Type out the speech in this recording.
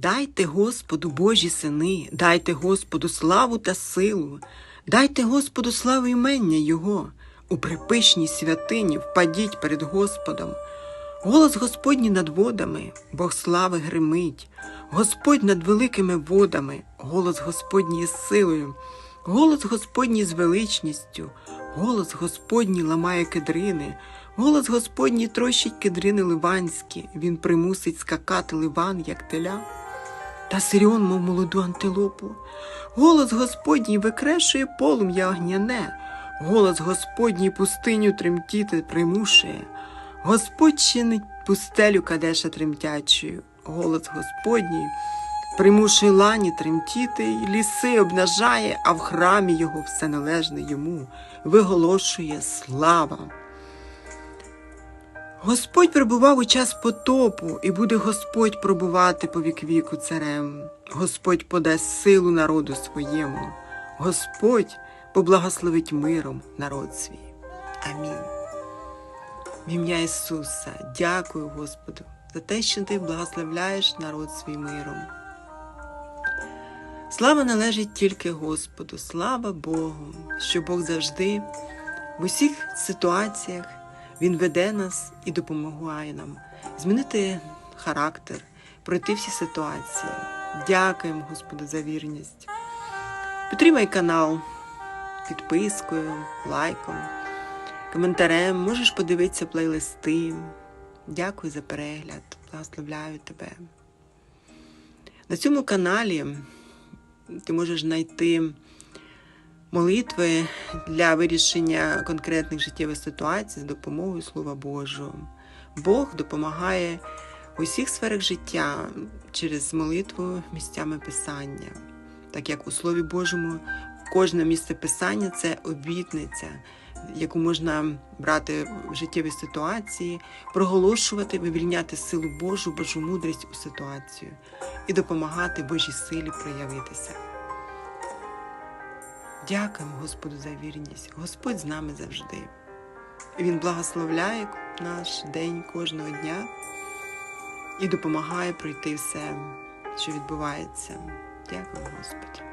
Дайте Господу Божі сини, дайте Господу славу та силу, дайте Господу славу імення Його, у припишній святині впадіть перед Господом. Голос Господній над водами, Бог слави гримить, Господь над великими водами, голос Господній з силою, голос Господній з величністю, голос Господній ламає кедрини, голос Господній трощить кедрини ливанські, він примусить скакати ливан, як теля та Сиріон, мов молоду антилопу. Голос Господній викрешує полум'я огняне, голос Господній пустиню тремтіти примушує. Господь чинить пустелю кадеша тремтячою, голос Господній примушує лані тремтіти, й ліси обнажає, а в храмі його все належне йому виголошує слава. Господь перебував у час потопу, і буде Господь пробувати по вік віку царем. Господь подасть силу народу своєму. Господь поблагословить миром народ свій. Амінь. В ім'я Ісуса, дякую Господу за те, що Ти благословляєш народ свій миром. Слава належить тільки Господу, слава Богу, що Бог завжди в усіх ситуаціях Він веде нас і допомагає нам змінити характер, пройти всі ситуації. Дякуємо Господу за вірність. Підтримай канал підпискою, лайком, коментарем. Можеш подивитися плейлисти. Дякую за перегляд. Благословляю тебе. На цьому каналі ти можеш знайти молитви для вирішення конкретних життєвих ситуацій з допомогою Слова Божого. Бог допомагає у всіх сферах життя через молитву місцями Писання, так як у Слові Божому кожне місце Писання це обітниця, яку можна брати в життєві ситуації, проголошувати, вивільняти силу Божу, Божу мудрість у ситуацію і допомагати Божій силі проявитися. Дякуємо Господу за вірність. Господь з нами завжди. Він благословляє наш день кожного дня і допомагає пройти все, що відбувається. Дякую, Господь.